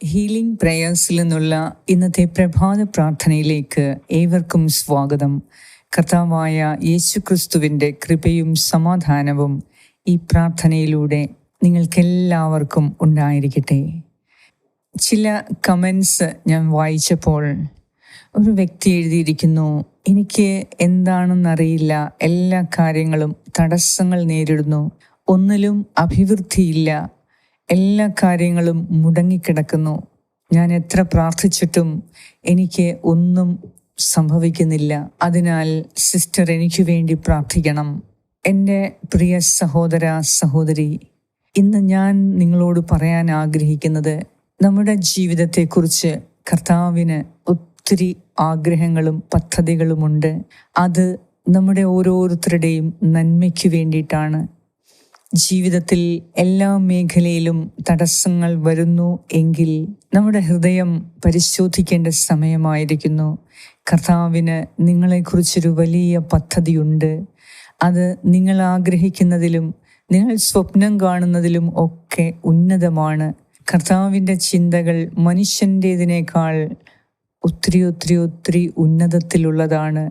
Healing പ്രേയേഴ്സിൽ നിന്നുള്ള ഇന്നത്തെ പ്രഭാത പ്രാർത്ഥനയിലേക്ക് ഏവർക്കും സ്വാഗതം. കർത്താവായ യേശുക്രിസ്തുവിന്റെ കൃപയും സമാധാനവും ഈ പ്രാർത്ഥനയിലൂടെ നിങ്ങൾക്കെല്ലാവർക്കും ഉണ്ടായിരിക്കട്ടെ. ചില കമൻസ് ഞാൻ വായിച്ചപ്പോൾ ഒരു വ്യക്തി എഴുതിയിരിക്കുന്നു എനിക്ക് എന്താണെന്നറിയില്ല എല്ലാ കാര്യങ്ങളും തടസ്സങ്ങൾ നേരിടുന്നു ഒന്നിലും അഭിവൃദ്ധിയില്ല എല്ലാ കാര്യങ്ങളും മുടങ്ങിക്കിടക്കുന്നു. ഞാൻ എത്ര പ്രാർത്ഥിച്ചിട്ടും എനിക്ക് ഒന്നും സംഭവിക്കുന്നില്ല. അതിനാൽ സിസ്റ്റർ എനിക്ക് വേണ്ടി പ്രാർത്ഥിക്കണം. എന്റെ പ്രിയ സഹോദര സഹോദരി ഇന്ന് ഞാൻ നിങ്ങളോട് പറയാൻ ആഗ്രഹിക്കുന്നത് നമ്മുടെ ജീവിതത്തെക്കുറിച്ച് കർത്താവിന് ഒത്തിരി ആഗ്രഹങ്ങളും പദ്ധതികളുമുണ്ട്. അത് നമ്മുടെ ഓരോരുത്തരുടെയും നന്മയ്ക്ക് വേണ്ടിയിട്ടാണ്. ജീവിതത്തിൽ എല്ലാ മേഖലയിലും തടസ്സങ്ങൾ വരുന്നു എങ്കിൽ നമ്മുടെ ഹൃദയം പരിശോധിക്കേണ്ട സമയമായിരിക്കുന്നു. കർത്താവിന് നിങ്ങളെക്കുറിച്ചൊരു വലിയ പദ്ധതിയുണ്ട്. അത് നിങ്ങൾ ആഗ്രഹിക്കുന്നതിലും നിങ്ങൾ സ്വപ്നം കാണുന്നതിലും ഒക്കെ ഉന്നതമാണ്. കർത്താവിന്റെ ചിന്തകൾ മനുഷ്യന്റേതിനേക്കാൾ ഒത്തിരി ഒത്തിരി ഒത്തിരി ഉന്നതത്തിലുള്ളതാണ്.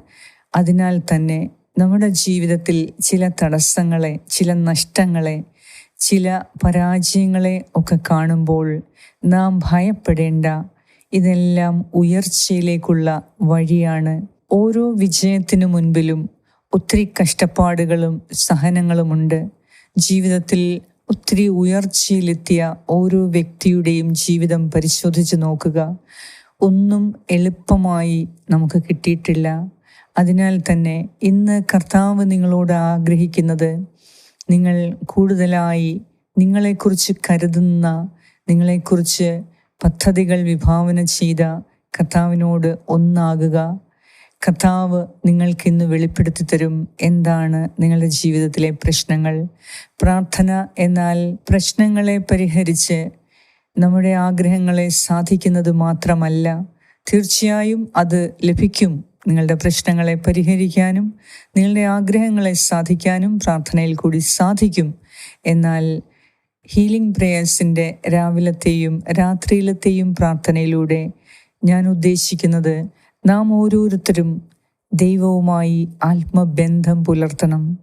അതിനാൽ തന്നെ നമ്മുടെ ജീവിതത്തിൽ ചില തടസ്സങ്ങളെ ചില നഷ്ടങ്ങളെ ചില പരാജയങ്ങളെ ഒക്കെ കാണുമ്പോൾ നാം ഭയപ്പെടേണ്ട ഇതെല്ലാം ഉയർച്ചയിലേക്കുള്ള വഴിയാണ്. ഓരോ വിജയത്തിനു മുൻപിലും ഒത്തിരി കഷ്ടപ്പാടുകളും സഹനങ്ങളുമുണ്ട് ജീവിതത്തിൽ ഒത്തിരി ഉയർച്ചയിലെത്തിയ ഓരോ വ്യക്തിയുടെയും ജീവിതം പരിശോധിച്ച് നോക്കുക. ഒന്നും എളുപ്പമായി നമുക്ക് കിട്ടിയിട്ടില്ല. അതിനാൽ തന്നെ ഇന്ന് കർത്താവ് നിങ്ങളോട് ആഗ്രഹിക്കുന്നത് നിങ്ങൾ കൂടുതലായി നിങ്ങളെക്കുറിച്ച് കരുതുന്ന നിങ്ങളെക്കുറിച്ച് പദ്ധതികൾ വിഭാവന ചെയ്ത കർത്താവിനോട് ഒന്നാകുക. കർത്താവ് നിങ്ങൾക്കിന്ന് വെളിപ്പെടുത്തി തരും എന്താണ് നിങ്ങളുടെ ജീവിതത്തിലെ പ്രശ്നങ്ങൾ. പ്രാർത്ഥന എന്നാൽ പ്രശ്നങ്ങളെ പരിഹരിച്ച് നമ്മുടെ ആഗ്രഹങ്ങളെ സാധിക്കുന്നത് മാത്രമല്ല തീർച്ചയായും അത് ലഭിക്കും. നിങ്ങളുടെ പ്രശ്നങ്ങളെ പരിഹരിക്കാനും നിങ്ങളുടെ ആഗ്രഹങ്ങളെ സാധിക്കാനും പ്രാർത്ഥനയിൽ കൂടി സാധിക്കും. എന്നാൽ ഹീലിംഗ് പ്രേയേഴ്സിന്റെ രാവിലത്തെയും രാത്രിയിലത്തെയും പ്രാർത്ഥനയിലൂടെ ഞാൻ ഉദ്ദേശിക്കുന്നത് നാം ഓരോരുത്തരും ദൈവവുമായി ആത്മബന്ധം പുലർത്തണം.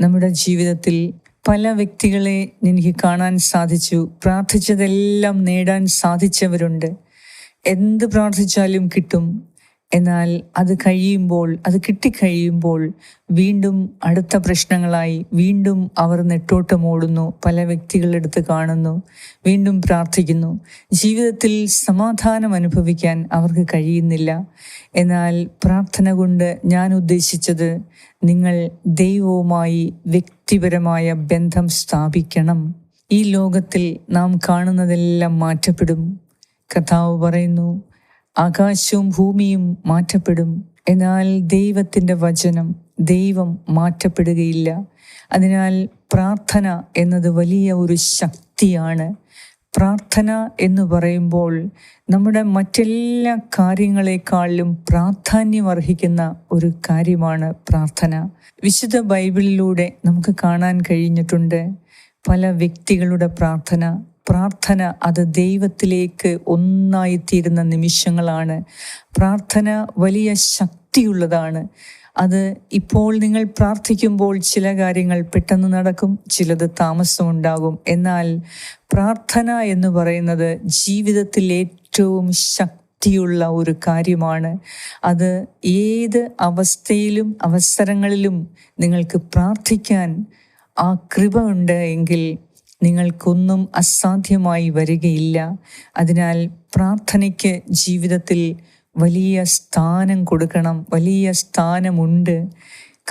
നമ്മുടെ ജീവിതത്തിൽ പല വ്യക്തികളെ എനിക്ക് കാണാൻ സാധിച്ചു പ്രാർത്ഥിച്ചതെല്ലാം നേടാൻ സാധിച്ചവരുണ്ട്. എന്ത് പ്രാർത്ഥിച്ചാലും കിട്ടും എന്നാൽ അത് കഴിയുമ്പോൾ അത് കിട്ടിക്കഴിയുമ്പോൾ വീണ്ടും അടുത്ത പ്രശ്നങ്ങളായി വീണ്ടും അവർ നെട്ടോട്ടമോടുന്നു പല വ്യക്തികളെടുത്ത് കാണുന്നു വീണ്ടും പ്രാർത്ഥിക്കുന്നു. ജീവിതത്തിൽ സമാധാനം അനുഭവിക്കാൻ അവർക്ക് കഴിയുന്നില്ല. എന്നാൽ പ്രാർത്ഥന കൊണ്ട് ഞാൻ ഉദ്ദേശിച്ചത് നിങ്ങൾ ദൈവവുമായി വ്യക്തിപരമായ ബന്ധം സ്ഥാപിക്കണം. ഈ ലോകത്തിൽ നാം കാണുന്നതെല്ലാം മാറ്റപ്പെടും. കഥാവ് പറയുന്നു ആകാശവും ഭൂമിയും മാറ്റപ്പെടും. എന്നാൽ ദൈവത്തിന്റെ വചനം ദൈവം മാറ്റപ്പെടുകയില്ല. അതിനാൽ പ്രാർത്ഥന എന്നത് വലിയ ഒരു ശക്തിയാണ്. പ്രാർത്ഥന എന്ന് പറയുമ്പോൾ നമ്മുടെ മറ്റെല്ലാ കാര്യങ്ങളെക്കാളിലും പ്രാധാന്യം അർഹിക്കുന്ന ഒരു കാര്യമാണ് പ്രാർത്ഥന. വിശുദ്ധ ബൈബിളിലൂടെ നമുക്ക് കാണാൻ കഴിഞ്ഞിട്ടുണ്ട് പല വ്യക്തികളുടെ പ്രാർത്ഥന പ്രാർത്ഥന അത് ദൈവത്തിലേക്ക് ഒന്നായിത്തീരുന്ന നിമിഷങ്ങളാണ്. പ്രാർത്ഥന വലിയ ശക്തിയുള്ളതാണ്. അത് ഇപ്പോൾ നിങ്ങൾ പ്രാർത്ഥിക്കുമ്പോൾ ചില കാര്യങ്ങൾ പെട്ടെന്ന് നടക്കും ചിലത് താമസമുണ്ടാകും എന്നാൽ പ്രാർത്ഥന എന്ന് പറയുന്നത് ജീവിതത്തിൽ ഏറ്റവും ശക്തിയുള്ള ഒരു കാര്യമാണ്. അത് ഏത് അവസ്ഥയിലും അവസരങ്ങളിലും നിങ്ങൾക്ക് പ്രാർത്ഥിക്കാൻ ആ കൃപ ഉണ്ട് എങ്കിൽ നിങ്ങൾക്കൊന്നും അസാധ്യമായി വരികയില്ല. അതിനാൽ പ്രാർത്ഥനയ്ക്ക് ജീവിതത്തിൽ വലിയ സ്ഥാനം കൊടുക്കണം വലിയ സ്ഥാനമുണ്ട്.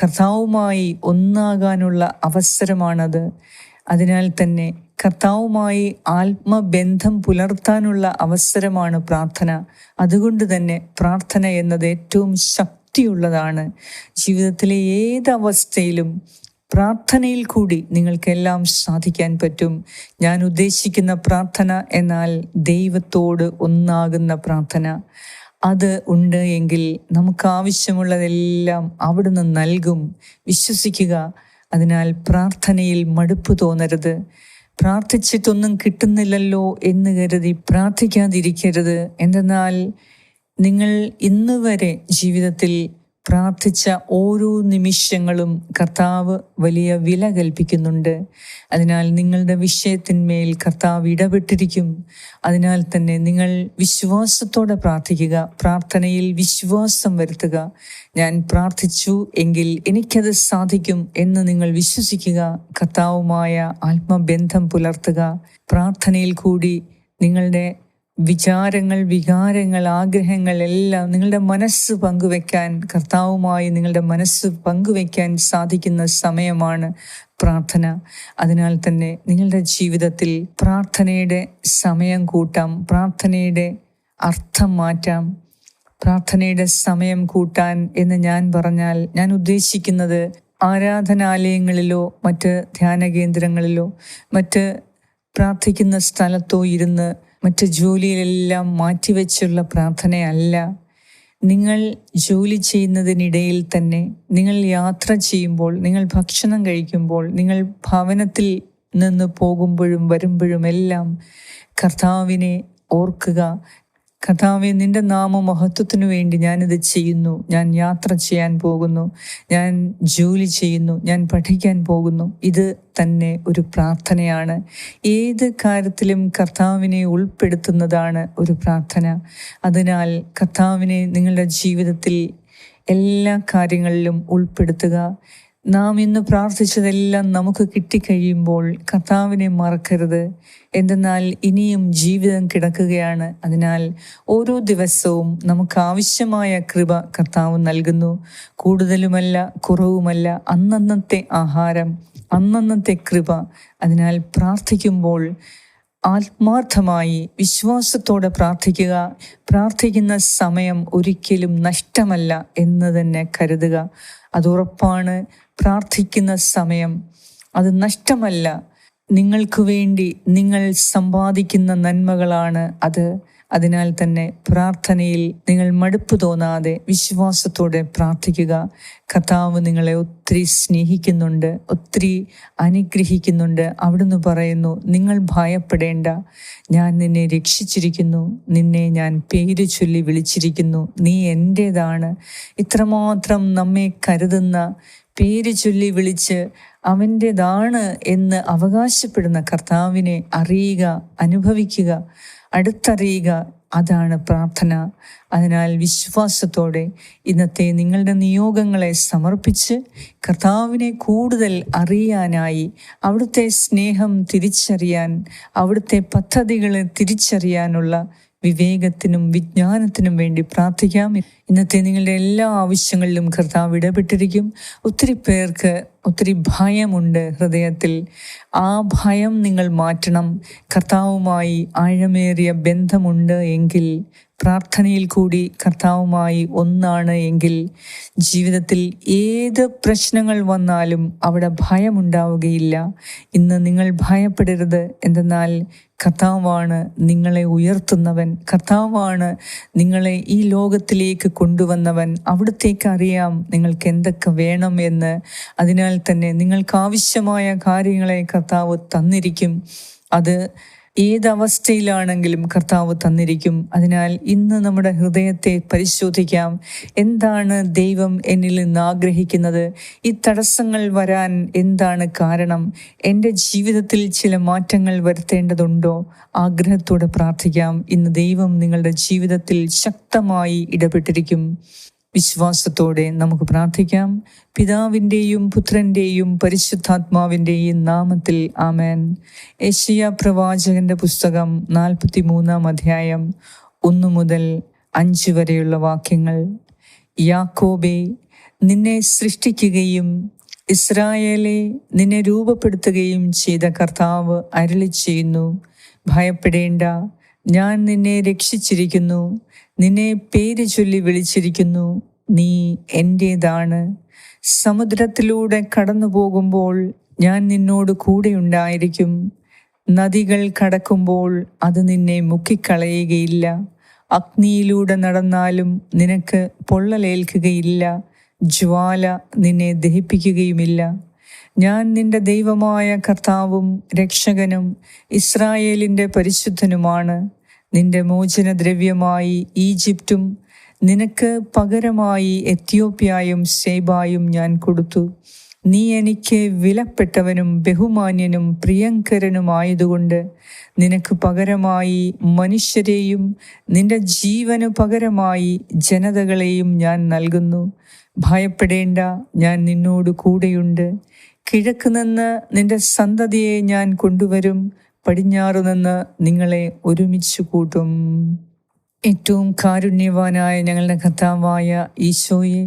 കർത്താവുമായി ഒന്നാകാനുള്ള അവസരമാണത്. അതിനാൽ തന്നെ കർത്താവുമായി ആത്മബന്ധം പുലർത്താനുള്ള അവസരമാണ് പ്രാർത്ഥന. അതുകൊണ്ട് തന്നെ പ്രാർത്ഥന എന്നത് ഏറ്റവും ശക്തിയുള്ളതാണ്. ജീവിതത്തിലെ ഏത് അവസ്ഥയിലും പ്രാർത്ഥനയിൽ കൂടി നിങ്ങൾക്കെല്ലാം സാധിക്കാൻ പറ്റും. ഞാൻ ഉദ്ദേശിക്കുന്ന പ്രാർത്ഥന എന്നാൽ ദൈവത്തോട് ഒന്നാകുന്ന പ്രാർത്ഥന. അത് ഉണ്ട് എങ്കിൽ നമുക്ക് ആവശ്യമുള്ളതെല്ലാം അവിടുന്ന് നൽകും. വിശ്വസിക്കുക. അതിനാൽ പ്രാർത്ഥനയിൽ മടുപ്പ് തോന്നരുത്. പ്രാർത്ഥിച്ചിട്ടൊന്നും കിട്ടുന്നില്ലല്ലോ എന്ന് കരുതി പ്രാർത്ഥിക്കാതിരിക്കരുത്. എന്തെന്നാൽ നിങ്ങൾ ഇന്നുവരെ ജീവിതത്തിൽ പ്രാർത്ഥിച്ച ഓരോ നിമിഷങ്ങളും കർത്താവ് വലിയ വില കൽപ്പിക്കുന്നുണ്ട്. അതിനാൽ നിങ്ങളുടെ വിഷയത്തിന്മേൽ കർത്താവ് ഇടപെട്ടിരിക്കും. അതിനാൽ തന്നെ നിങ്ങൾ വിശ്വാസത്തോടെ പ്രാർത്ഥിക്കുക പ്രാർത്ഥനയിൽ വിശ്വാസം വരുത്തുക. ഞാൻ പ്രാർത്ഥിച്ചു എങ്കിൽ എനിക്കത് സാധിക്കും എന്ന് നിങ്ങൾ വിശ്വസിക്കുക. കർത്താവുമായ ആത്മബന്ധം പുലർത്തുക. പ്രാർത്ഥനയിൽ കൂടി നിങ്ങളുടെ വിചാരങ്ങൾ വികാരങ്ങൾ ആഗ്രഹങ്ങൾ എല്ലാം നിങ്ങളുടെ മനസ്സ് പങ്കുവെക്കാൻ കർത്താവുമായി നിങ്ങളുടെ മനസ്സ് പങ്കുവെക്കാൻ സാധിക്കുന്ന സമയമാണ് പ്രാർത്ഥന. അതിനാൽ തന്നെ നിങ്ങളുടെ ജീവിതത്തിൽ പ്രാർത്ഥനയുടെ സമയം കൂട്ടാം പ്രാർത്ഥനയുടെ അർത്ഥം മാറ്റാം. പ്രാർത്ഥനയുടെ സമയം കൂട്ടാൻ എന്ന് ഞാൻ പറഞ്ഞാൽ ഞാൻ ഉദ്ദേശിക്കുന്നത് ആരാധനാലയങ്ങളിലോ മറ്റ് ധ്യാന കേന്ദ്രങ്ങളിലോ മറ്റ് പ്രാർത്ഥിക്കുന്ന സ്ഥലത്തോ ഇരുന്ന് മറ്റ് ജോലിയിലെല്ലാം മാറ്റിവെച്ചുള്ള പ്രാർത്ഥനയല്ല. നിങ്ങൾ ജോലി ചെയ്യുന്നതിനിടയിൽ തന്നെ നിങ്ങൾ യാത്ര ചെയ്യുമ്പോൾ നിങ്ങൾ ഭക്ഷണം കഴിക്കുമ്പോൾ നിങ്ങൾ ഭവനത്തിൽ നിന്ന് പോകുമ്പോഴും വരുമ്പോഴും എല്ലാം കർത്താവിനെ ഓർക്കുക. കഥാവെ നിന്റെ നാമ മഹത്വത്തിനു വേണ്ടി ഞാനിത് ചെയ്യുന്നു. ഞാൻ യാത്ര ചെയ്യാൻ പോകുന്നു. ഞാൻ ജോലി ചെയ്യുന്നു. ഞാൻ പഠിക്കാൻ പോകുന്നു. ഇത് തന്നെ ഒരു പ്രാർത്ഥനയാണ്. ഏത് കാര്യത്തിലും കർത്താവിനെ ഉൾപ്പെടുത്തുന്നതാണ് ഒരു പ്രാർത്ഥന. അതിനാൽ കർത്താവിനെ നിങ്ങളുടെ ജീവിതത്തിൽ എല്ലാ കാര്യങ്ങളിലും ഉൾപ്പെടുത്തുക. നാം ഇന്ന് പ്രാർത്ഥിച്ചതെല്ലാം നമുക്ക് കിട്ടിക്കഴിയുമ്പോൾ കർത്താവിനെ മറക്കരുത്. എന്തെന്നാൽ ഇനിയും ജീവിതം കിടക്കുകയാണ്. അതിനാൽ ഓരോ ദിവസവും നമുക്ക് ആവശ്യമായ കൃപ കർത്താവ് നൽകുന്നു. കൂടുതലുമല്ല കുറവുമല്ല അന്നന്നത്തെ ആഹാരം അന്നന്നത്തെ കൃപ. അതിനാൽ പ്രാർത്ഥിക്കുമ്പോൾ ആത്മാർത്ഥമായി വിശ്വാസത്തോടെ പ്രാർത്ഥിക്കുക. പ്രാർത്ഥിക്കുന്ന സമയം ഒരിക്കലും നഷ്ടമല്ല എന്ന് തന്നെ കരുതുക. അതുറപ്പാണ് പ്രാർത്ഥിക്കുന്ന സമയം അത് നഷ്ടമല്ല. നിങ്ങൾക്ക് വേണ്ടി നിങ്ങൾ സമ്പാദിക്കുന്ന നന്മകളാണ് അത്. അതിനാൽ തന്നെ പ്രാർത്ഥനയിൽ നിങ്ങൾ മടുപ്പ് തോന്നാതെ വിശ്വാസത്തോടെ പ്രാർത്ഥിക്കുക. കർത്താവ് നിങ്ങളെ ഒത്തിരി സ്നേഹിക്കുന്നുണ്ട് ഒത്തിരി അനുഗ്രഹിക്കുന്നുണ്ട്. അവിടുന്ന് പറയുന്നു നിങ്ങൾ ഭയപ്പെടേണ്ട. ഞാൻ നിന്നെ രക്ഷിച്ചിരിക്കുന്നു. നിന്നെ ഞാൻ പേര് ചൊല്ലി വിളിച്ചിരിക്കുന്നു. നീ എന്റേതാണ് ഇത്രമാത്രം നമ്മെ കരുതുന്ന പേര് ചൊല്ലി വിളിച്ച് അവന്റെതാണ് എന്ന് അവകാശപ്പെടുന്ന കർത്താവിനെ അറിയുക അനുഭവിക്കുക അടുത്തറിയുക അതാണ് പ്രാർത്ഥന. അതിനാൽ വിശ്വാസത്തോടെ ഇന്നത്തെ നിങ്ങളുടെ നിയോഗങ്ങളെ സമർപ്പിച്ച് കർത്താവിനെ കൂടുതൽ അറിയാനായി അവിടുത്തെ സ്നേഹം തിരിച്ചറിയാൻ അവിടുത്തെ പദ്ധതികളെ തിരിച്ചറിയാനുള്ള വിവേകത്തിനും വിജ്ഞാനത്തിനും വേണ്ടി പ്രാർത്ഥിക്കാം. ഇന്നത്തെ നിങ്ങളുടെ എല്ലാ ആവശ്യങ്ങളിലും കർത്താവ് ഇടപെട്ടിരിക്കും. ഒത്തിരി പേർക്ക് ഒത്തിരി ഭയമുണ്ട് ഹൃദയത്തിൽ. ആ ഭയം നിങ്ങൾ മാറ്റണം. കർത്താവുമായി ആഴമേറിയ ബന്ധമുണ്ട് എങ്കിൽ പ്രാർത്ഥനയിൽ കൂടി കർത്താവുമായി ഒന്നാണ് എങ്കിൽ ജീവിതത്തിൽ ഏത് പ്രശ്നങ്ങൾ വന്നാലും അവിടെ ഭയമുണ്ടാവുകയില്ല. ഇന്ന് നിങ്ങൾ ഭയപ്പെടരുത്. എന്തെന്നാൽ കർത്താവാണ് നിങ്ങളെ ഉയർത്തുന്നവൻ. കർത്താവാണ് നിങ്ങളെ ഈ ലോകത്തിലേക്ക് കൊണ്ടുവന്നവൻ. അവിടത്തേക്ക് അറിയാം നിങ്ങൾക്ക് എന്തൊക്കെ വേണം എന്ന്. അതിനാൽ തന്നെ നിങ്ങൾക്ക് ആവശ്യമായ കാര്യങ്ങളെ കർത്താവ് തന്നിരിക്കും. അത് ഏതവസ്ഥയിലാണെങ്കിലും കർത്താവ് തന്നിരിക്കും. അതിനാൽ ഇന്ന് നമ്മുടെ ഹൃദയത്തെ പരിശോധിക്കാം. എന്താണ് ദൈവം എന്നിൽ നിന്ന് ആഗ്രഹിക്കുന്നത്? ഈ തടസ്സങ്ങൾ വരാൻ എന്താണ് കാരണം? എന്റെ ജീവിതത്തിൽ ചില മാറ്റങ്ങൾ വരുത്തേണ്ടതുണ്ടോ? ആഗ്രഹത്തോടെ പ്രാർത്ഥിക്കാം. ഇന്ന് ദൈവം നിങ്ങളുടെ ജീവിതത്തിൽ ശക്തമായി ഇടപെട്ടിരിക്കും. വിശ്വാസത്തോടെ നമുക്ക് പ്രാർത്ഥിക്കാം. പിതാവിന്റെയും പുത്രന്റെയും പരിശുദ്ധാത്മാവിന്റെയും നാമത്തിൽ ആമേൻ. ഏഷ്യ പ്രവാചകന്റെ പുസ്തകം നാൽപ്പത്തി മൂന്നാം അധ്യായം ഒന്നു മുതൽ അഞ്ച് വരെയുള്ള വാക്യങ്ങൾ. യാക്കോബെ നിന്നെ സൃഷ്ടിക്കുകയും ഇസ്രായേലെ നിന്നെ രൂപപ്പെടുത്തുകയും ചെയ്ത കർത്താവ് അരളി ചെയ്യുന്നു ഭയപ്പെടേണ്ട ഞാൻ നിന്നെ രക്ഷിച്ചിരിക്കുന്നു. നിന്നെ പേര് ചൊല്ലി വിളിച്ചിരിക്കുന്നു. നീ എന്റേതാണ് സമുദ്രത്തിലൂടെ കടന്നു പോകുമ്പോൾ ഞാൻ നിന്നോട് കൂടെയുണ്ടായിരിക്കും നദികൾ കടക്കുമ്പോൾ അത് നിന്നെ മുക്കിക്കളയുകയില്ല. അഗ്നിയിലൂടെ നടന്നാലും നിനക്ക് പൊള്ളലേൽക്കുകയില്ല. ജ്വാല നിന്നെ ദഹിപ്പിക്കുകയുമില്ല. ഞാൻ നിന്റെ ദൈവമായ കർത്താവും രക്ഷകനും ഇസ്രായേലിന്റെ പരിശുദ്ധനുമാണ്. നിന്റെ മോചനദ്രവ്യമായി ഈജിപ്തും നിനക്ക് പകരമായി എത്യോപ്യായും സേബായും ഞാൻ കൊടുത്തു. നീ എനിക്ക് വിലപ്പെട്ടവനും ബഹുമാന്യനും പ്രിയങ്കരനുമായതുകൊണ്ട് നിനക്ക് പകരമായി മനുഷ്യരെയും നിന്റെ ജീവനു പകരമായി ജനതകളെയും ഞാൻ നൽകുന്നു. ഭയപ്പെടേണ്ട ഞാൻ നിന്നോട് കൂടെയുണ്ട്. കിഴക്ക് നിന്ന് നിന്റെ സന്തതിയെ ഞാൻ കൊണ്ടുവരും. പടിഞ്ഞാറു നിന്ന് നിങ്ങളെ ഒരുമിച്ച് കൂട്ടും. ഏറ്റവും കാരുണ്യവാനായ ഞങ്ങളുടെ കർത്താവായ ഈശോയെ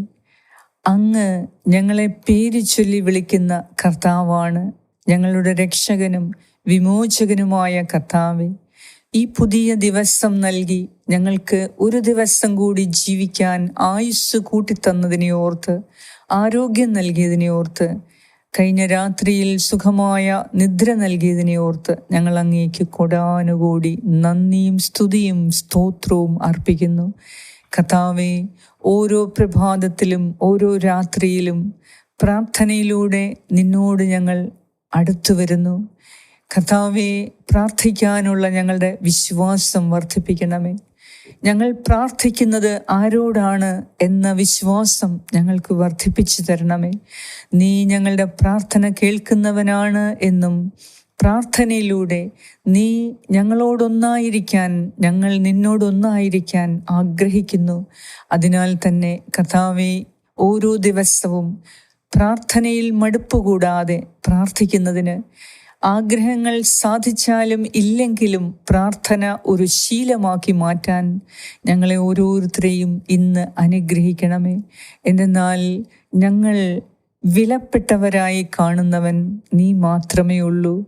അങ്ങ് ഞങ്ങളെ പേര് ചൊല്ലി വിളിക്കുന്ന കർത്താവാണ്. ഞങ്ങളുടെ രക്ഷകനും വിമോചകനുമായ കർത്താവെ ഈ പുതിയ ദിവസം നൽകി ഞങ്ങൾക്ക് ഒരു ദിവസം കൂടി ജീവിക്കാൻ ആയുസ് കൂട്ടിത്തന്നതിനെ ഓർത്ത് ആരോഗ്യം നൽകിയതിനെ ഓർത്ത് കഴിഞ്ഞ രാത്രിയിൽ സുഖമായ നിദ്ര നൽകിയതിനെ ഓർത്ത് ഞങ്ങൾ അങ്ങേക്ക് കൊടാനുകൂടി നന്ദിയും സ്തുതിയും സ്തോത്രവും അർപ്പിക്കുന്നു. കഥാവെ ഓരോ പ്രഭാതത്തിലും ഓരോ രാത്രിയിലും പ്രാർത്ഥനയിലൂടെ നിന്നോട് ഞങ്ങൾ അടുത്തു വരുന്നു. കഥാവെ പ്രാർത്ഥിക്കാനുള്ള ഞങ്ങളുടെ വിശ്വാസം വർദ്ധിപ്പിക്കണമേ. ഞങ്ങൾ പ്രാർത്ഥിക്കുന്നത് ആരോടാണ് എന്ന വിശ്വാസം ഞങ്ങൾക്ക് വർദ്ധിപ്പിച്ചു തരണമേ. നീ ഞങ്ങളുടെ പ്രാർത്ഥന കേൾക്കുന്നവനാണ് എന്നും പ്രാർത്ഥനയിലൂടെ നീ ഞങ്ങളോടൊന്നായിരിക്കാൻ ഞങ്ങൾ നിന്നോടൊന്നായിരിക്കാൻ ആഗ്രഹിക്കുന്നു. അതിനാൽ തന്നെ കഥാവെ ഓരോ ദിവസവും പ്രാർത്ഥനയിൽ മടുപ്പ് കൂടാതെ പ്രാർത്ഥിക്കുന്നതിന് ആഗ്രഹങ്ങൾ സാധിച്ചാലും ഇല്ലെങ്കിലും പ്രാർത്ഥന ഒരു ശീലമാക്കി മാറ്റാൻ ഞങ്ങളെ ഓരോരുത്തരെയും ഇന്ന് അനുഗ്രഹിക്കണമേ. എന്തെന്നാൽ ഞങ്ങൾ വിലപ്പെട്ടവരായി കാണുന്നവൻ നീ മാത്രമേ ഉള്ളൂ.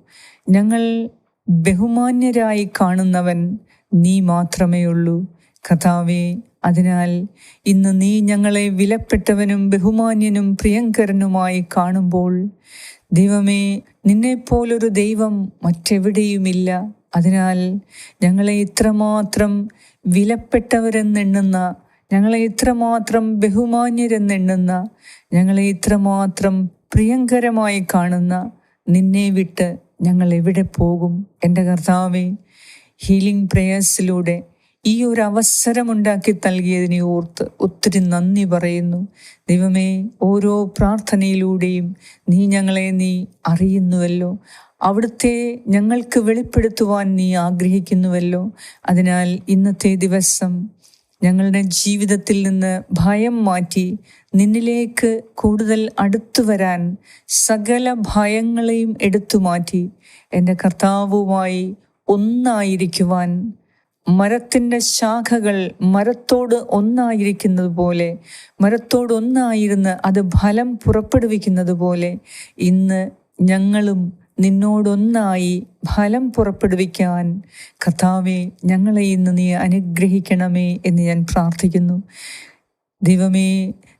ഞങ്ങൾ ബഹുമാന്യരായി കാണുന്നവൻ നീ മാത്രമേ ഉള്ളൂ. കഥാവേ അതിനാൽ ഇന്ന് നീ ഞങ്ങളെ വിലപ്പെട്ടവനും ബഹുമാന്യനും പ്രിയങ്കരനുമായി കാണുമ്പോൾ ദൈവമേ നിന്നെപ്പോലൊരു ദൈവം മറ്റെവിടെയുമില്ല. അതിനാൽ ഞങ്ങളെ ഇത്രമാത്രം വിലപ്പെട്ടവരെന്നെണ്ണുന്ന ഞങ്ങളെ ഇത്രമാത്രം ബഹുമാന്യരെന്നെണ്ണുന്ന ഞങ്ങളെ ഇത്രമാത്രം പ്രിയങ്കരമായി കാണുന്ന നിന്നെ വിട്ട് ഞങ്ങൾ എവിടെ പോകും? എന്റെ കർത്താവെ ഹീലിംഗ് പ്രേയേഴ്സിലൂടെ ഈ ഒരു അവസരം ഉണ്ടാക്കി നൽകിയതിനെ ഓർത്ത് ഒത്തിരി നന്ദി പറയുന്നു. ദൈവമേ ഓരോ പ്രാർത്ഥനയിലൂടെയും നീ ഞങ്ങളെ നീ അറിയുന്നുവല്ലോ. അവിടുത്തെ ഞങ്ങൾക്ക് വെളിപ്പെടുത്തുവാൻ നീ ആഗ്രഹിക്കുന്നുവല്ലോ. അതിനാൽ ഇന്നത്തെ ദിവസം ഞങ്ങളുടെ ജീവിതത്തിൽ നിന്ന് ഭയം മാറ്റി നിന്നിലേക്ക് കൂടുതൽ അടുത്തു വരാൻ സകല ഭയങ്ങളെയും എടുത്തു മാറ്റി എന്റെ കർത്താവുമായി ഒന്നായിരിക്കുവാൻ മരത്തിന്റെ ശാഖകൾ മരത്തോട് ഒന്നായിരിക്കുന്നത് പോലെ മരത്തോട് ഒന്നായിരുന്ന് അത് ഫലം പുറപ്പെടുവിക്കുന്നത് പോലെ ഇന്ന് ഞങ്ങളും നിന്നോടൊന്നായി ഫലം പുറപ്പെടുവിക്കാൻ കഥാവെ ഞങ്ങളെ ഇന്ന് നീ അനുഗ്രഹിക്കണമേ എന്ന് ഞാൻ പ്രാർത്ഥിക്കുന്നു. ദൈവമേ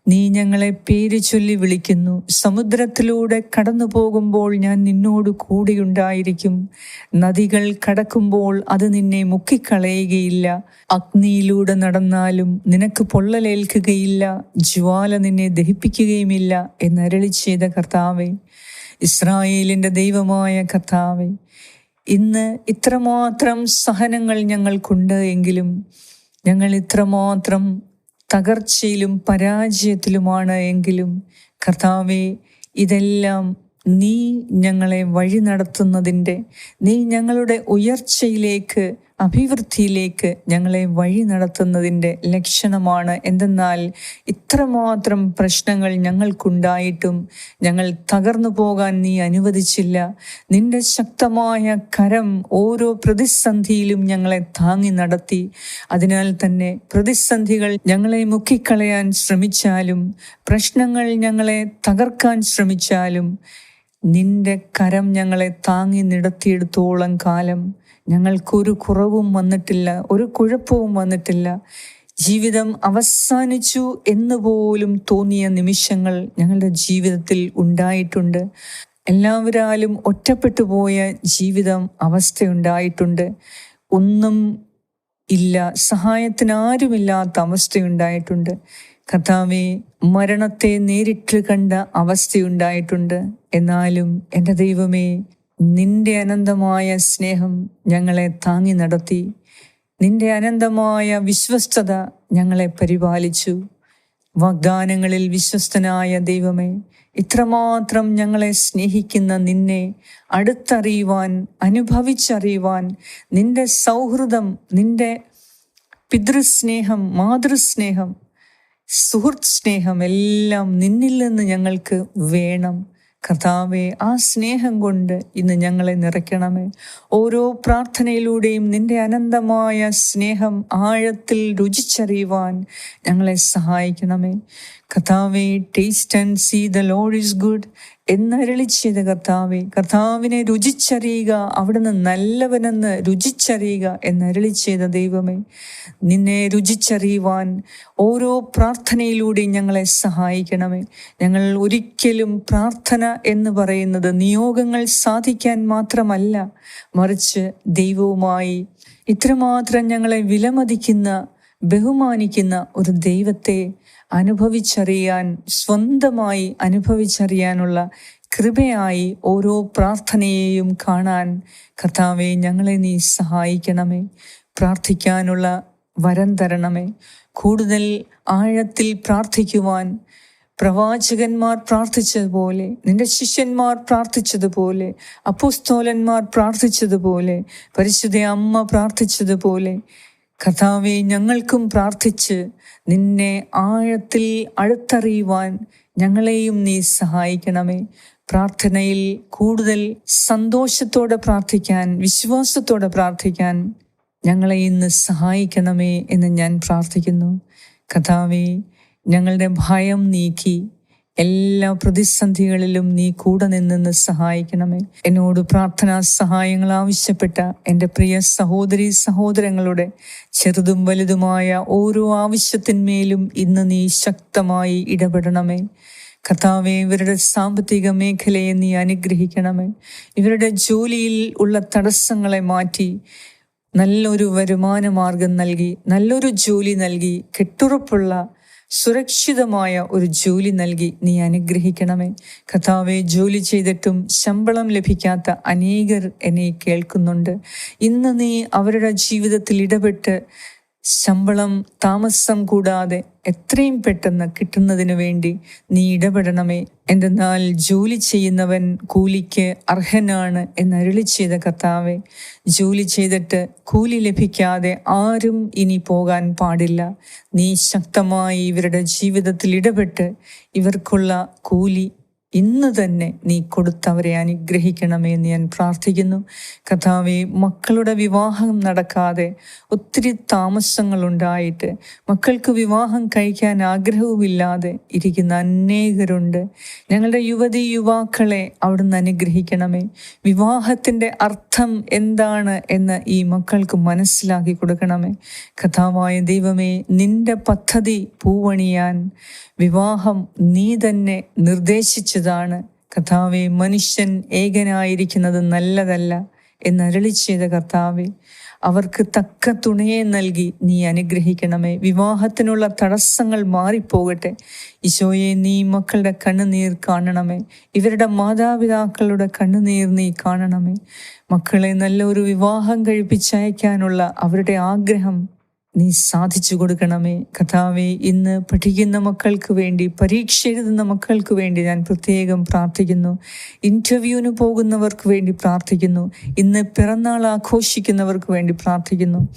നീ ഞങ്ങളെ പേര് ചൊല്ലി വിളിക്കുന്നു. സമുദ്രത്തിലൂടെ കടന്നു പോകുമ്പോൾ ഞാൻ നിന്നോട് കൂടെയുണ്ടായിരിക്കും. നദികൾ കടക്കുമ്പോൾ അത് നിന്നെ മുക്കിക്കളയുകയില്ല. അഗ്നിയിലൂടെ നടന്നാലും നിനക്ക് പൊള്ളലേൽക്കുകയില്ല. ജ്വാല നിന്നെ ദഹിപ്പിക്കുകയുമില്ല എന്നരളി ചെയ്ത കർത്താവെ. ഇസ്രായേലിന്റെ ദൈവമായ കർത്താവെ ഇന്ന് ഇത്രമാത്രം സഹനങ്ങൾ ഞങ്ങൾക്കുണ്ട് എങ്കിലും ഞങ്ങൾ ഇത്രമാത്രം തകർച്ചയിലും പരാജയത്തിലുമാണ് എങ്കിലും കർത്താവെ ഇതെല്ലാം നീ ഞങ്ങളെ വഴി നടത്തുന്നതിന്റെ നീ ഞങ്ങളുടെ ഉയർച്ചയിലേക്ക് അഭിവൃദ്ധിയിലേക്ക് ഞങ്ങളെ വഴി നടത്തുന്നതിന്റെ ലക്ഷണമാണ് എന്തെന്നാൽ ഇത്രമാത്രം പ്രശ്നങ്ങൾ ഞങ്ങൾക്കുണ്ടായിട്ടും ഞങ്ങൾ തകർന്നു പോകാൻ നീ അനുവദിച്ചില്ല. നിന്റെ ശക്തമായ കരം ഓരോ പ്രതിസന്ധിയിലും ഞങ്ങളെ താങ്ങി നടത്തി. അതിനാൽ തന്നെ പ്രതിസന്ധികൾ ഞങ്ങളെ മുക്കിക്കളയാൻ ശ്രമിച്ചാലും പ്രശ്നങ്ങൾ ഞങ്ങളെ തകർക്കാൻ ശ്രമിച്ചാലും നിന്റെ കരം ഞങ്ങളെ താങ്ങി നടത്തിയെടുത്തോളം കാലം ഞങ്ങൾക്കൊരു കുറവും വന്നിട്ടില്ല ഒരു കുഴപ്പവും വന്നിട്ടില്ല. ജീവിതം അവസാനിച്ചു എന്ന് പോലും തോന്നിയ നിമിഷങ്ങൾ ഞങ്ങളുടെ ജീവിതത്തിൽ ഉണ്ടായിട്ടുണ്ട്. എല്ലാവരാലും ഒറ്റപ്പെട്ടു പോയ ജീവിതം അവസ്ഥയുണ്ടായിട്ടുണ്ട്. ഒന്നും ഇല്ല സഹായത്തിന് ആരുമില്ലാത്ത അവസ്ഥയുണ്ടായിട്ടുണ്ട്. കർത്താവെ മരണത്തെ നേരിട്ട് കണ്ട അവസ്ഥയുണ്ടായിട്ടുണ്ട്. എന്നാലും എന്റെ ദൈവമേ നിന്റെ അനന്തമായ സ്നേഹം ഞങ്ങളെ താങ്ങി നടത്തി. നിന്റെ അനന്തമായ വിശ്വസ്തത ഞങ്ങളെ പരിപാലിച്ചു. വാഗ്ദാനങ്ങളിൽ വിശ്വസ്തനായ ദൈവമേ ഇത്രമാത്രം ഞങ്ങളെ സ്നേഹിക്കുന്ന നിന്നെ അടുത്തറിയുവാൻ അനുഭവിച്ചറിയുവാൻ നിന്റെ സൗഹൃദം നിന്റെ പിതൃസ്നേഹം മാതൃസ്നേഹം സുഹൃത് സ്നേഹം എല്ലാം നിന്നിൽ നിന്ന് ഞങ്ങൾക്ക് വേണം. കർത്താവെ ആ സ്നേഹം കൊണ്ട് ഇന്ന് ഞങ്ങളെ നിറയ്ക്കണമേ. ഓരോ പ്രാർത്ഥനയിലൂടെയും നിന്റെ അനന്തമായ സ്നേഹം ആഴത്തിൽ രുചിച്ചറിയുവാൻ ഞങ്ങളെ സഹായിക്കണമേ. കർത്താവെ taste and see the lord is good എന്നരളി ചെയ്ത കർത്താവെ കർത്താവിനെ രുചിച്ചറിയുക അവിടുന്ന് നല്ലവനെന്ന് രുചിച്ചറിയുക എന്നരളി ചെയ്ത ദൈവമേ നിന്നെ രുചിച്ചറിയുവാൻ ഓരോ പ്രാർത്ഥനയിലൂടെയും ഞങ്ങളെ സഹായിക്കണമേ. ഞങ്ങൾ ഒരിക്കലും പ്രാർത്ഥന എന്ന് പറയുന്നത് നിയോഗങ്ങൾ സാധിക്കാൻ മാത്രമല്ല മറിച്ച് ദൈവവുമായി ഇത്രമാത്രം ഞങ്ങളെ വിലമതിക്കുന്ന ബഹുമാനിക്കുന്ന ഒരു ദൈവത്തെ അനുഭവിച്ചറിയാൻ സ്വന്തമായി അനുഭവിച്ചറിയാനുള്ള കൃപയായി ഓരോ പ്രാർത്ഥനയെയും കാണാൻ കർത്താവെ ഞങ്ങളെ നീ സഹായിക്കണമേ. പ്രാർത്ഥിക്കാനുള്ള വരം തരണമേ. കൂടുതൽ ആഴത്തിൽ പ്രാർത്ഥിക്കുവാൻ പ്രവാചകന്മാർ പ്രാർത്ഥിച്ചതുപോലെ നിന്റെ ശിഷ്യന്മാർ പ്രാർത്ഥിച്ചതുപോലെ അപ്പുസ്തോലന്മാർ പ്രാർത്ഥിച്ചതുപോലെ പരിശുദ്ധ അമ്മ പ്രാർത്ഥിച്ചതുപോലെ കഥാവെ ഞങ്ങൾക്കും പ്രാർത്ഥിച്ച് നിന്നെ ആഴത്തിൽ അടുത്തറിയുവാൻ ഞങ്ങളെയും നീ സഹായിക്കണമേ. പ്രാർത്ഥനയിൽ കൂടുതൽ സന്തോഷത്തോടെ പ്രാർത്ഥിക്കാൻ വിശ്വാസത്തോടെ പ്രാർത്ഥിക്കാൻ ഞങ്ങളെ ഇന്ന് സഹായിക്കണമേ എന്ന് ഞാൻ പ്രാർത്ഥിക്കുന്നു. കഥാവെ ഞങ്ങളുടെ ഭയം നീക്കി എല്ലാ പ്രതിസന്ധികളിലും നീ കൂടെ നിന്ന് സഹായിക്കണമേ. എന്നോട് പ്രാർത്ഥനാ സഹായങ്ങൾ ആവശ്യപ്പെട്ട എന്റെ പ്രിയ സഹോദരി സഹോദരങ്ങളുടെ ചെറുതും വലുതുമായ ഓരോ ആവശ്യത്തിന്മേലും ഇന്ന് നീ ശക്തമായി ഇടപെടണമേ. കർത്താവെ ഇവരുടെ സാമ്പത്തിക മേഖലയെ നീ അനുഗ്രഹിക്കണമേ. ഇവരുടെ ജോലിയിൽ ഉള്ള തടസ്സങ്ങളെ മാറ്റി നല്ലൊരു വരുമാന മാർഗം നൽകി നല്ലൊരു ജോലി നൽകി കെട്ടുറപ്പുള്ള സുരക്ഷിതമായ ഒരു ജോലി നൽകി നീ അനുഗ്രഹിക്കണമേ. കഥാവെ ജോലി ചെയ്തിട്ടും ശമ്പളം ലഭിക്കാത്ത അനേകർ എന്നെ കേൾക്കുന്നുണ്ട്. ഇന്ന് നീ അവരുടെ ജീവിതത്തിൽ ഇടപെട്ട് ശമ്പളം താമസം കൂടാതെ എത്രയും പെട്ടെന്ന് കിട്ടുന്നതിന് വേണ്ടി നീ ഇടപെടണമേ. എന്തെന്നാൽ ജോലി ചെയ്യുന്നവൻ കൂലിക്ക് അർഹനാണ് എന്നരുളി ചെയ്ത കർത്താവെ. ജോലി ചെയ്തിട്ട് കൂലി ലഭിക്കാതെ ആരും ഇനി പോകാൻ പാടില്ല. നീ ശക്തമായി ഇവരുടെ ജീവിതത്തിൽ ഇടപെട്ട് ഇവർക്കുള്ള കൂലി ഇന്ന് തന്നെ നീ കൊടുത്തവരെ അനുഗ്രഹിക്കണമേ എന്ന് ഞാൻ പ്രാർത്ഥിക്കുന്നു. കഥാവെ മക്കളുടെ വിവാഹം നടക്കാതെ ഒത്തിരി താമസങ്ങൾ ഉണ്ടായിട്ട് മക്കൾക്ക് വിവാഹം കഴിക്കാൻ ആഗ്രഹവുമില്ലാതെ ഇരിക്കുന്ന അനേകരുണ്ട്. ഞങ്ങളുടെ യുവതി യുവാക്കളെ അവിടുന്ന് അനുഗ്രഹിക്കണമേ. വിവാഹത്തിന്റെ അർത്ഥം എന്താണ് എന്ന് ഈ മക്കൾക്ക് മനസ്സിലാക്കി കൊടുക്കണമേ. കഥാവായ ദൈവമേ നിന്റെ പദ്ധതി പൂവണിയാൻ വിവാഹം നീ തന്നെ നിർദ്ദേശിച്ചതാണ്. കഥാവെ മനുഷ്യൻ ഏകനായിരിക്കുന്നത് നല്ലതല്ല എന്ന് അരളി ചെയ്ത കർത്താവെ അവർക്ക് തക്ക തുണയെ നൽകി നീ അനുഗ്രഹിക്കണമേ. വിവാഹത്തിനുള്ള തടസ്സങ്ങൾ മാറിപ്പോകട്ടെ. ഈശോയെ നീ മക്കളുടെ കണ്ണുനീർ കാണണമേ. ഇവരുടെ മാതാപിതാക്കളുടെ കണ്ണുനീർ നീ കാണണമേ. മക്കളെ നല്ലൊരു വിവാഹം കഴിപ്പിച്ചയക്കാനുള്ള അവരുടെ ആഗ്രഹം നീ സാധിച്ചു കൊടുക്കണമേ. കഥാവേ ഇന്ന് പഠിക്കുന്ന മക്കൾക്ക് വേണ്ടി പരീക്ഷ എഴുതുന്ന മക്കൾക്ക് വേണ്ടി ഞാൻ പ്രത്യേകം പ്രാർത്ഥിക്കുന്നു. ഇന്റർവ്യൂവിന് പോകുന്നവർക്ക് വേണ്ടി പ്രാർത്ഥിക്കുന്നു. ഇന്ന് പിറന്നാൾ ആഘോഷിക്കുന്നവർക്ക് വേണ്ടി പ്രാർത്ഥിക്കുന്നു.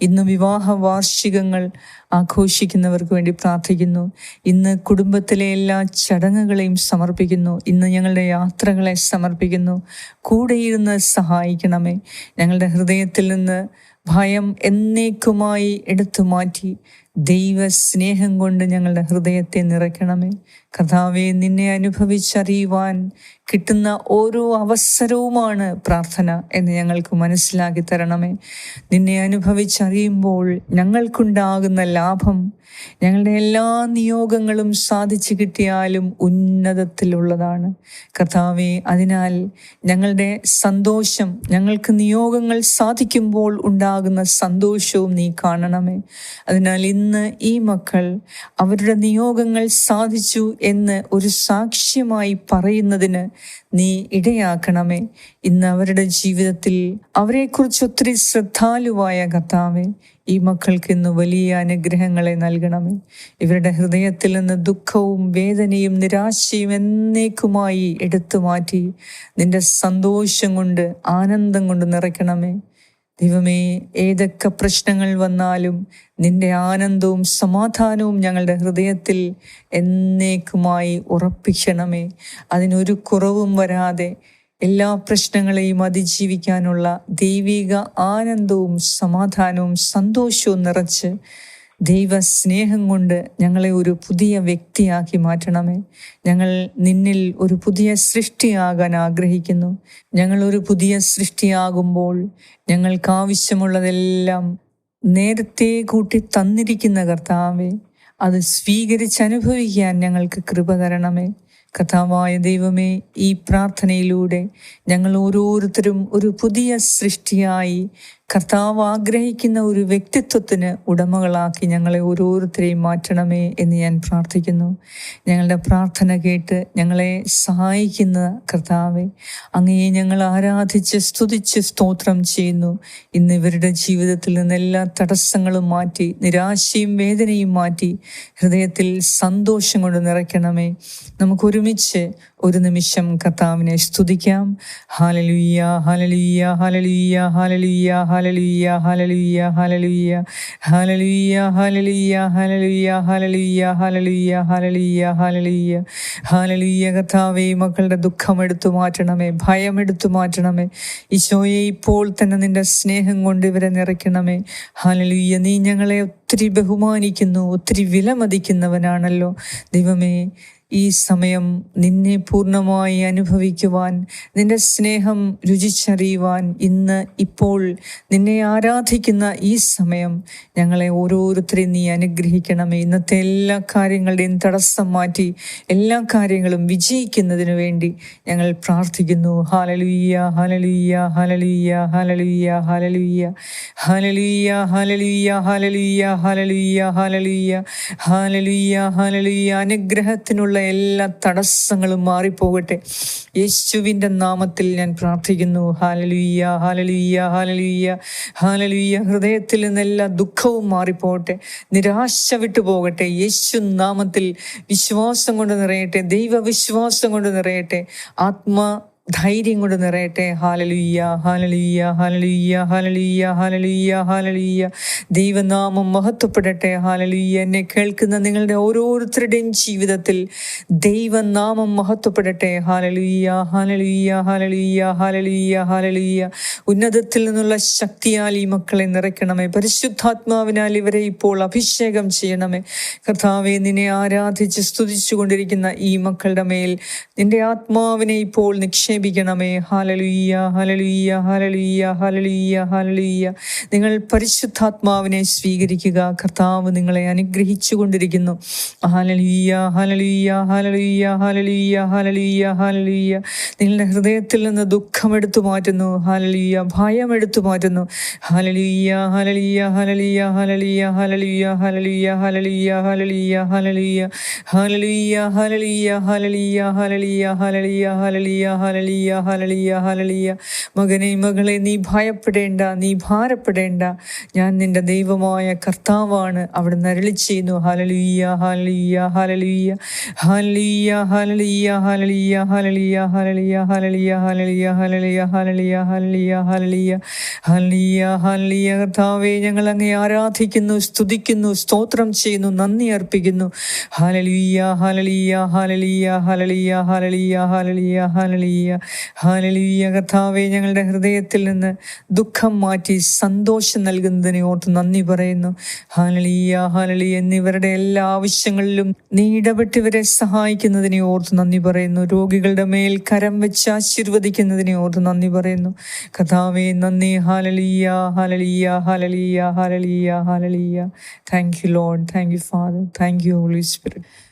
ഇന്ന് വിവാഹ വാർഷികങ്ങൾ ആഘോഷിക്കുന്നവർക്ക് വേണ്ടി പ്രാർത്ഥിക്കുന്നു. ഇന്ന് കുടുംബത്തിലെ എല്ലാ ചടങ്ങുകളെയും സമർപ്പിക്കുന്നു. ഇന്ന് ഞങ്ങളുടെ യാത്രകളെ സമർപ്പിക്കുന്നു. കൂടെയിരുന്ന് സഹായിക്കണമേ. ഞങ്ങളുടെ ഹൃദയത്തിൽ നിന്ന് ഭയം എന്നേക്കുമായി എടുത്തു മാറ്റി ദൈവ സ്നേഹം കൊണ്ട് ഞങ്ങളുടെ ഹൃദയത്തെ നിറയ്ക്കണമേ. കഥാവെ നിന്നെ അനുഭവിച്ചറിയുവാൻ കിട്ടുന്ന ഓരോ അവസരവുമാണ് പ്രാർത്ഥന എന്ന് ഞങ്ങൾക്ക് മനസ്സിലാക്കി തരണമേ. നിന്നെ അനുഭവിച്ചറിയുമ്പോൾ ഞങ്ങൾക്കുണ്ടാകുന്ന ലാഭം ഞങ്ങളുടെ എല്ലാ നിയോഗങ്ങളും സാധിച്ചു കിട്ടിയാലും ഉന്നതത്തിലുള്ളതാണ്. കർത്താവെ അതിനാൽ ഞങ്ങളുടെ സന്തോഷം ഞങ്ങൾക്ക് നിയോഗങ്ങൾ സാധിക്കുമ്പോൾ ഉണ്ടാകുന്ന സന്തോഷവും നീ കാണണമേ. അതിനാൽ ഇന്ന് ഈ മക്കൾ അവരുടെ നിയോഗങ്ങൾ സാധിച്ചു എന്ന് ഒരു സാക്ഷ്യമായി പറയുന്നതിന് നീ ഇടയാക്കണമേ. ഇന്ന് അവരുടെ ജീവിതത്തിൽ അവരെക്കുറിച്ച് ഒത്തിരി ശ്രദ്ധാലുവായ കർത്താവെ ഈ മക്കൾക്ക് ഇന്ന് വലിയ അനുഗ്രഹങ്ങളെ നൽകണമേ. ഇവരുടെ ഹൃദയത്തിൽ നിന്ന് ദുഃഖവും വേദനയും നിരാശയും എന്നേക്കുമായി എടുത്തു മാറ്റി നിന്റെ സന്തോഷം കൊണ്ട് ആനന്ദം കൊണ്ട് നിറയ്ക്കണമേ. ദൈവമേ ഏതൊക്കെ പ്രശ്നങ്ങൾ വന്നാലും നിന്റെ ആനന്ദവും സമാധാനവും ഞങ്ങളുടെ ഹൃദയത്തിൽ എന്നേക്കുമായി ഉറപ്പിക്കണമേ. അതിനൊരു കുറവും വരാതെ എല്ലാ പ്രശ്നങ്ങളെയും അതിജീവിക്കാനുള്ള ദൈവിക ആനന്ദവും സമാധാനവും സന്തോഷവും നിറച്ച് ദൈവ സ്നേഹം കൊണ്ട് ഞങ്ങളെ ഒരു പുതിയ വ്യക്തിയാക്കി മാറ്റണമേ. ഞങ്ങൾ നിന്നിൽ ഒരു പുതിയ സൃഷ്ടിയാകാൻ ആഗ്രഹിക്കുന്നു. ഞങ്ങൾ ഒരു പുതിയ സൃഷ്ടിയാകുമ്പോൾ ഞങ്ങൾക്ക് ആവശ്യമുള്ളതെല്ലാം നേരത്തെ കൂട്ടി തന്നിരിക്കുന്ന കർത്താവെ അത് സ്വീകരിച്ച് അനുഭവിക്കാൻ ഞങ്ങൾക്ക് കൃപ തരണമേ. കഥാവായ ദൈവമേ ഈ പ്രാർത്ഥനയിലൂടെ ഞങ്ങൾ ഓരോരുത്തരും ഒരു പുതിയ സൃഷ്ടിയായി കർത്താവ് ആഗ്രഹിക്കുന്ന ഒരു വ്യക്തിത്വത്തിന് ഉടമകളാക്കി ഞങ്ങളെ ഓരോരുത്തരെയും മാറ്റണമേ എന്ന് ഞാൻ പ്രാർത്ഥിക്കുന്നു. ഞങ്ങളുടെ പ്രാർത്ഥന കേട്ട് ഞങ്ങളെ സഹായിക്കുന്ന കർത്താവെ അങ്ങയെ ഞങ്ങൾ ആരാധിച്ച് സ്തുതിച്ച് സ്തോത്രം ചെയ്യുന്നു. ഇന്ന് ഇവരുടെ ജീവിതത്തിൽ നിന്ന് എല്ലാ തടസ്സങ്ങളും മാറ്റി നിരാശയും വേദനയും മാറ്റി ഹൃദയത്തിൽ സന്തോഷം കൊണ്ട് നിറയ്ക്കണമേ. നമുക്ക് ഒരുമിച്ച് ഒരു നിമിഷം കർത്താവിനെ സ്തുതിക്കാം. ഹാലലുയ്യ ഹാലലുയ്യ ഹാലലുയ്യ ഹാലലുയ്യ ഹാലലുയ്യ ഹാലലുയ്യ ഹാലലുയ്യ ഹാലലുയ്യ ഹാലലുയ്യ ഹാലലുയ്യ ഹാലലുയ്യ ഹാലലുയ്യ ഹാലലുയ്യ ഹാലലുയ്യ ഹാലലുയ്യ കഥാവേ മക്കളുടെ ദുഃഖം എടുത്തു മാറ്റണമേ ഭയം എടുത്തു മാറ്റണമേ. ഈശോയെ ഇപ്പോൾ തന്നെ നിന്റെ സ്നേഹം കൊണ്ട് ഇവരെ നിറയ്ക്കണമേ. ഹാലലുയ്യ നീ ഞങ്ങളെ ഒത്തിരി ബഹുമാനിക്കുന്നു ഒത്തിരി വിലമതിക്കുന്നവനാണല്ലോ. ദൈവമേ ഈ സമയം നിന്നെ പൂർണമായി അനുഭവിക്കുവാൻ നിന്റെ സ്നേഹം രുചിച്ചറിയുവാൻ ഇന്ന് ഇപ്പോൾ നിന്നെ ആരാധിക്കുന്ന ഈ സമയം ഞങ്ങളെ ഓരോരുത്തരെയും നീ അനുഗ്രഹിക്കണമേ ഇന്നത്തെ എല്ലാ കാര്യങ്ങളുടെയും തടസ്സം മാറ്റി എല്ലാ കാര്യങ്ങളും വിജയിക്കുന്നതിന് വേണ്ടി ഞങ്ങൾ പ്രാർത്ഥിക്കുന്നു ഹാലലുയ്യ ഹാലലുയ്യ ഹാലലുയ്യ ഹാലലുയ്യ ഹാലലുയ്യ ഹാലലുയ്യ ഹാലലുയ്യ ഹാലലുയ്യ ഹാലലുയ്യ ഹാലലുയ്യ ഹാലലുയ്യ ഹാലലുയ്യ അനുഗ്രഹത്തിനുള്ള എല്ലാ തടസ്സങ്ങളും മാറിപ്പോകട്ടെ. യേശുവിന്റെ നാമത്തിൽ ഞാൻ പ്രാർത്ഥിക്കുന്നു. ഹാലലുയ്യ ഹാലലുയ്യ ഹാലലുയ്യ ഹാലലുയ്യ ഹൃദയത്തിൽ നിന്നെല്ലാ ദുഃഖവും മാറിപ്പോകട്ടെ. നിരാശ വിട്ടു പോകട്ടെ യേശു നാമത്തിൽ വിശ്വാസം കൊണ്ട് നിറയട്ടെ. ദൈവവിശ്വാസം കൊണ്ട് നിറയട്ടെ. ആത്മാ ധൈര്യം കൊണ്ട് നിറയട്ടെ. ഹാലലുയ്യ ഹാലലുയ്യ ഹാലലുയ്യ ഹാലലുയ്യ ഹാലലുയ്യ ഹാലലുയ്യ ദൈവനാമം മഹത്വപ്പെടട്ടെ. ഹാലലുയ്യ എന്നെ കേൾക്കുന്ന നിങ്ങളുടെ ഓരോരുത്തരുടെയും ജീവിതത്തിൽ ദൈവനാമം മഹത്വപ്പെടട്ടെ. ഹാലലുയ്യ ഹാലലുയ്യ ഹാലലുയ്യ ഹാലലുയ്യ ഹാലലുയ്യ ഉന്നതത്തിൽ നിന്നുള്ള ശക്തിയാൽ ഈ മക്കളെ നിറയ്ക്കണമേ. പരിശുദ്ധാത്മാവിനാൽ ഇവരെ ഇപ്പോൾ അഭിഷേകം ചെയ്യണമേ. കർത്താവെ നിന്നെ ആരാധിച്ച് സ്തുതിച്ചു കൊണ്ടിരിക്കുന്ന ഈ മക്കളുടെ മേൽ നിന്റെ ആത്മാവിനെ ഇപ്പോൾ നിക്ഷേപിക്കണമേ ഹാലലുയ്യ ഹാലലുയ്യ ഹാലലുയ്യ ഹാലലുയ്യ ഹാലലുയ്യ നിങ്ങൾ പരിശുദ്ധാത്മാവിനെ സ്വീകരിക്കുക കർത്താവ് നിങ്ങളെ അനുഗ്രഹിച്ചു കൊണ്ടിരിക്കുന്നു ഹാലലുയ്യ ഹാലലുയ്യ ഹാലലുയ്യ ഹാലലുയ്യ ഹാലലുയ്യ ഹാലലുയ്യ നിങ്ങളുടെ ഹൃദയത്തിൽ നിന്ന് ദുഃഖം എടുത്തു മാറ്റുന്നു ഹാലലുയ്യ ഭയം എടുത്തു മാറ്റുന്നു ഹാലലുയ്യ ഹാലലുയ്യ ഹാലലുയ്യ ഹാലലുയ്യ ഹാലലുയ്യ ഹാലലുയ്യ ഹാലലുയ്യ ഹാലലുയ്യ ഹാലലുയ്യ ഹാലലുയ്യ ഹാലലുയ്യ ഹാലലുയ്യ ഹാലലുയ്യ ഹാലലുയ്യ ഹാലലുയ്യ ഹാലലിയ ഹലളിയ ഹലളിയ മകനെ മകളെ നീ ഭയപ്പെടേണ്ട നീ ഭാരപ്പെടേണ്ട ഞാൻ നിന്റെ ദൈവമായ കർത്താവാണ് അവിടെ നരളി ചെയ്യുന്നു hallelujah hallelujah hallelujah hallelujah hallelujah hallelujah hallelujah hallelujah hallelujah hallelujah hallelujah hallelujah hallelujah hallelujah hallelujah hallelujah കർത്താവെ ഞങ്ങൾ അങ്ങേ ആരാധിക്കുന്നു സ്തുതിക്കുന്നു സ്തോത്രം ചെയ്യുന്നു നന്ദി അർപ്പിക്കുന്നു hallelujah hallelujah hallelujah hallelujah hallelujah hallelujah hallelujah hallelujah കർത്താവെ ഞങ്ങളുടെ ഹൃദയത്തിൽ നിന്ന് ദുഃഖം മാറ്റി സന്തോഷം നൽകുന്നതിനെ ഓർത്ത് നന്ദി പറയുന്നു. ഹാലലിയ ഹാലലി എന്നിവരുടെ എല്ലാ ആവശ്യങ്ങളിലും നീ ഇടപെട്ടിവരെ സഹായിക്കുന്നതിനെ ഓർത്ത് നന്ദി പറയുന്നു. രോഗികളുടെ മേൽ കരം വെച്ച് ആശീർവദിക്കുന്നതിനെ ഓർത്ത് നന്ദി പറയുന്നു. കഥാവേ നന്ദി. ഹാലലിയ hallelujah hallelujah hallelujah hallelujah thank you lord thank you father thank you holy spirit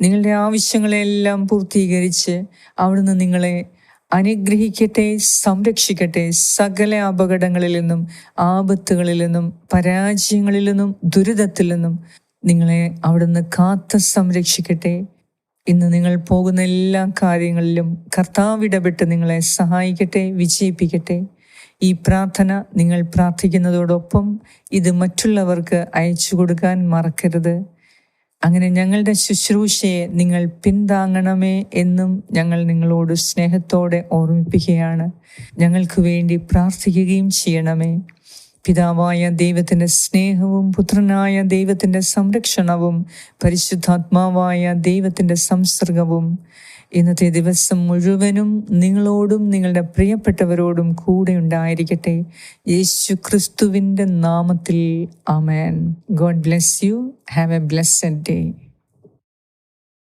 നിങ്ങളുടെ ആവശ്യങ്ങളെല്ലാം പൂർത്തീകരിച്ച് അവിടുന്ന് നിങ്ങളെ അനുഗ്രഹിക്കട്ടെ സംരക്ഷിക്കട്ടെ. സകല അപകടങ്ങളിൽ നിന്നും ആപത്തുകളിൽ നിന്നും പരാജയങ്ങളിൽ നിന്നും ദുരിതത്തിൽ നിന്നും നിങ്ങളെ അവിടുന്ന് കാത്ത് സംരക്ഷിക്കട്ടെ. ഇന്ന് നിങ്ങൾ പോകുന്ന എല്ലാ കാര്യങ്ങളിലും കർത്താവ് ഇടപെട്ട് നിങ്ങളെ സഹായിക്കട്ടെ വിജയിപ്പിക്കട്ടെ. ഈ പ്രാർത്ഥന നിങ്ങൾ പ്രാർത്ഥിക്കുന്നതോടൊപ്പം ഇത് മറ്റുള്ളവർക്ക് അയച്ചു കൊടുക്കാൻ മറക്കരുത്. അങ്ങനെ ഞങ്ങളുടെ ശുശ്രൂഷയെ നിങ്ങൾ പിന്താങ്ങണമേ എന്നും ഞങ്ങൾ നിങ്ങളോട് സ്നേഹത്തോടെ ഓർമ്മിപ്പിക്കുകയാണ്. ഞങ്ങൾക്ക് വേണ്ടി പ്രാർത്ഥിക്കുകയും ചെയ്യണമേ. പിതാവായ ദൈവത്തിന്റെ സ്നേഹവും പുത്രനായ ദൈവത്തിന്റെ സംരക്ഷണവും പരിശുദ്ധാത്മാവായ ദൈവത്തിന്റെ സംസർഗവും ഇന്നത്തെ ദിവസം മുഴുവനും നിങ്ങളോടും നിങ്ങളുടെ പ്രിയപ്പെട്ടവരോടും കൂടെ ഉണ്ടായിരിക്കട്ടെ. യേശു ക്രിസ്തുവിന്റെ നാമത്തിൽ ആമേൻ. God bless you. Have a blessed day.